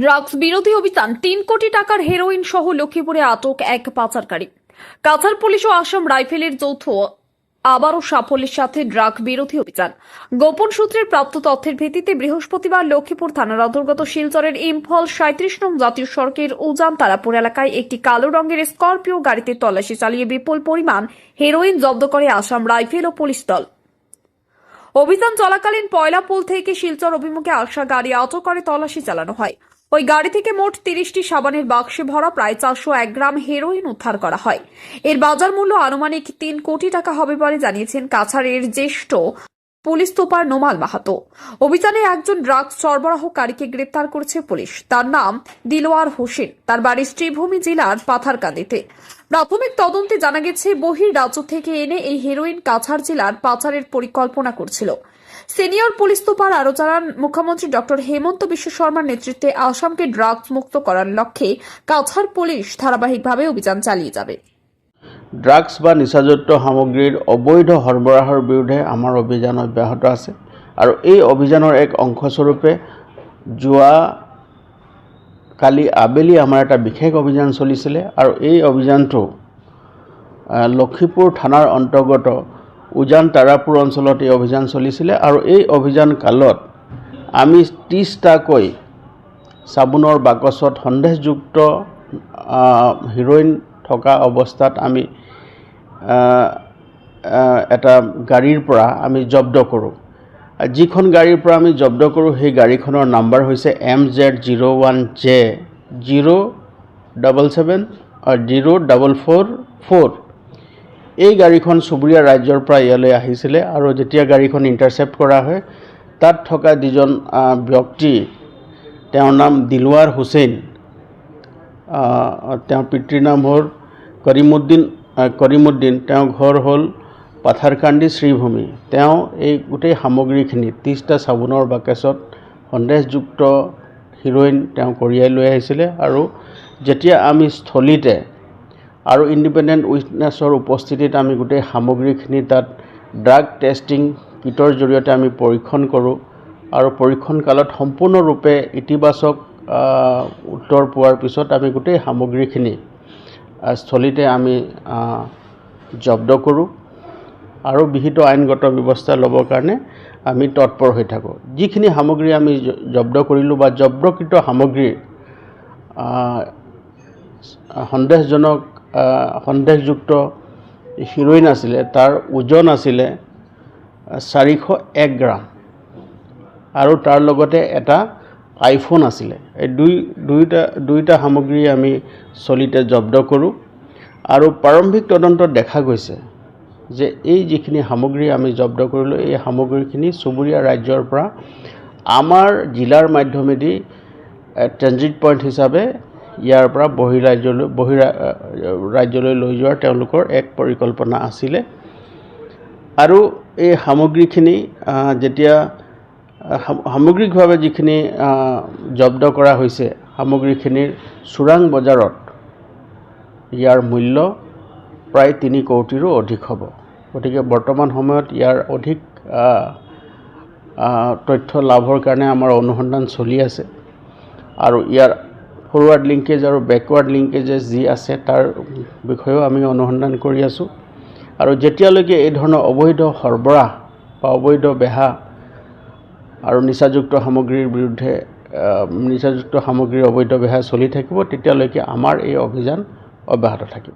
Drugs বিরোধী অভিযান, তিন কোটি টাকার হেরোইন সহ লক্ষ্মীপুরে আটক এক পাচারকারী। কাছাড় পুলিশ ও আসাম রাইফেলের যৌথ আবারও সাফল্যের সাথে ড্রাগ বিরোধী অভিযান। গোপন সূত্রের প্রাপ্ত তথ্যের ভিত্তিতে বৃহস্পতিবার লক্ষ্মীপুর থানার অন্তর্গত শিলচরের ইম্ফল সাঁত্রিশ নং জাতীয় সড়কের উজান তারাপুর এলাকায় একটি কালো রঙের স্করপিও গাড়িতে তল্লাশি চালিয়ে বিপুল পরিমাণ হেরোইন জব্দ করে আসাম রাইফেল ও পুলিশ দল। অভিযান চলাকালীন পয়লাপুল থেকে শিলচর অভিমুখে আসা গাড়ি আটক করে তল্লাশি চালানো হয়। ওই গাড়ি থেকে মোট তিরিশটি সাবানের বাক্সে ভরা, প্রায় চারশো এক গ্রাম হেরোইন উদ্ধার করা হয়। এর বাজার মূল্য আনুমানিক তিন কোটি টাকা হবে বলে জানিয়েছেন কাছাড়ের জ্যেষ্ঠ পুলিশ সুপার নোমাল মাহাতো। অভিযানে একজন ড্রাগস সরবরাহকারীকে গ্রেপ্তার করেছে পুলিশ। তার নাম দিলোয়ার হোসেন। তার বাড়ি শ্রীভূমি জেলার পাথারকান্দিতে। প্রাথমিক তদন্তে জানা গেছে, বহির রাজ্য থেকে এনে এই হেরোইন কাছাড় জেলার পাচারের পরিকল্পনা করছিল। সিনিয়র পুলিশ সুপার আরও জানান মুখ্যমন্ত্রী ডক্টর হেমন্ত বিশ্ব শর্মার নেতৃত্বে আসামকে ড্রাগস মুক্ত করার লক্ষ্যে কাছাড় পুলিশ ধারাবাহিকভাবে অভিযান চালিয়ে যাবে। ড্ৰাগছ বা নিচাযুক্ত সামগ্ৰীৰ অবৈধ সৰবৰাহৰ বিৰুদ্ধে আমাৰ অভিযান অব্যাহত আছে আৰু এই অভিযানৰ এক অংশস্বৰূপে যোৱা কালি আবেলি আমাৰ এটা বিশেষ অভিযান চলিছিলে আৰু এই অভিযানটো আহ, লক্ষীপুৰ থানাৰ অন্তৰ্গত উজান অঞ্চলত এই অভিযান চলিছিলে আৰু এই অভিযান কালত আমি ত্ৰিছটাকৈ চাবোনৰ বাকচত সন্দেহযুক্ত হিৰ'ইন থকা অৱস্থাত আমি এটা গাড়ীৰ পৰা আমি জব্দ কৰোঁ। যিখন গাড়ীৰ পৰা আমি জব্দ কৰোঁ, সেই গাড়ীখনৰ নাম্বাৰ হৈছে M Z zero' one J zero' double seven zero' double four four. এই গাড়ীখন চুবুৰীয়া ৰাজ্যৰ পৰা ইয়ালৈ আহিছিলে আৰু যেতিয়া গাড়ীখন ইণ্টাৰচেপ্ট কৰা হয়, তাত থকা যিজন ব্যক্তি, তেওঁৰ নাম দিলৱাৰ হুছেইন তেওঁৰ পিতৃৰ নাম হ'ল কৰিমুদ্দিন কৰিমুদ্দিন তেওঁৰ ঘৰ হ'ল পাথাৰকান্দি শ্ৰীভূমি। তেওঁ এই গোটেই সামগ্ৰীখিনি ত্ৰিছটা চাবোনৰ বাকেচত সন্দেহযুক্ত হিৰ'ইন তেওঁ কঢ়িয়াই লৈ আহিছিলে আৰু যেতিয়া আমি স্থলীতে আৰু ইণ্ডিপেণ্ডেণ্ট উইটনেছৰ উপস্থিতিত আমি গোটেই সামগ্ৰীখিনি তাত ড্ৰাগ টেষ্টিং কিটৰ জৰিয়তে আমি পৰীক্ষণ কৰোঁ আৰু পৰীক্ষণ কালত সম্পূৰ্ণৰূপে ইতিবাচক উত্তৰ পোৱাৰ পিছত আমি গোটেই সামগ্ৰীখিনি স্থলীতে আমি জব্দ কৰোঁ আৰু বিহিত আইনগত ব্যৱস্থা ল'বৰ কাৰণে আমি তৎপৰ হৈ থাকোঁ। যিখিনি সামগ্ৰী আমি জব্দ কৰিলোঁ বা জব্দকৃত সামগ্ৰীৰ সন্দেহজনক সন্দেহযুক্ত হিৰ'ইন আছিলে, তাৰ ওজন আছিলে চাৰিশ এক গ্ৰাম। আৰু তাৰ লগতে এটা আইফোন আছিলে। এই দুই, দুইটা দুইটা সামগ্ৰী আমি চলিতে জব্দ কৰোঁ। আৰু প্ৰাৰম্ভিক তদন্তত দেখা গৈছে যে এই যিখিনি সামগ্ৰী আমি জব্দ কৰিলোঁ, এই সামগ্ৰীখিনি চুবুৰীয়া ৰাজ্যৰ পৰা আমাৰ জিলাৰ মাধ্যমেদি ট্ৰেনজিট পইণ্ট হিচাপে ইয়াৰ পৰা বহিৰাজ্যলৈ বহি ৰাজ্যলৈ লৈ যোৱাৰ তেওঁলোকৰ এক পৰিকল্পনা আছিলে। আৰু এই সামগ্ৰীখিনি যেতিয়া সাম- সামগ্ৰিকভাৱে যিখিনি জব্দ কৰা হৈছে, সামগ্ৰীখিনিৰ চোৰাং বজাৰত ইয়াৰ মূল্য প্ৰায় তিনি কৌটিৰো অধিক হ'ব। গতিকে বৰ্তমান সময়ত ইয়াৰ অধিক তথ্য লাভৰ কাৰণে আমাৰ অনুসন্ধান চলি আছে। আৰু ইয়াৰ ফৰৱাৰ্ড লিংকেজ আৰু বেকৱাৰ্ড লিংকেজেছ যি আছে তাৰ বিষয়েও আমি অনুসন্ধান কৰি আছোঁ। আৰু যেতিয়ালৈকে এই ধৰণৰ অবৈধ সৰবৰাহ বা অবৈধ বেহা আৰু নিচাযুক্ত সামগ্ৰীৰ বিৰুদ্ধে নিচাযুক্ত সামগ্ৰীৰ অবৈধ বেহা চলি থাকিব, তেতিয়ালৈকে আমাৰ এই অভিযান অব্যাহত থাকিব।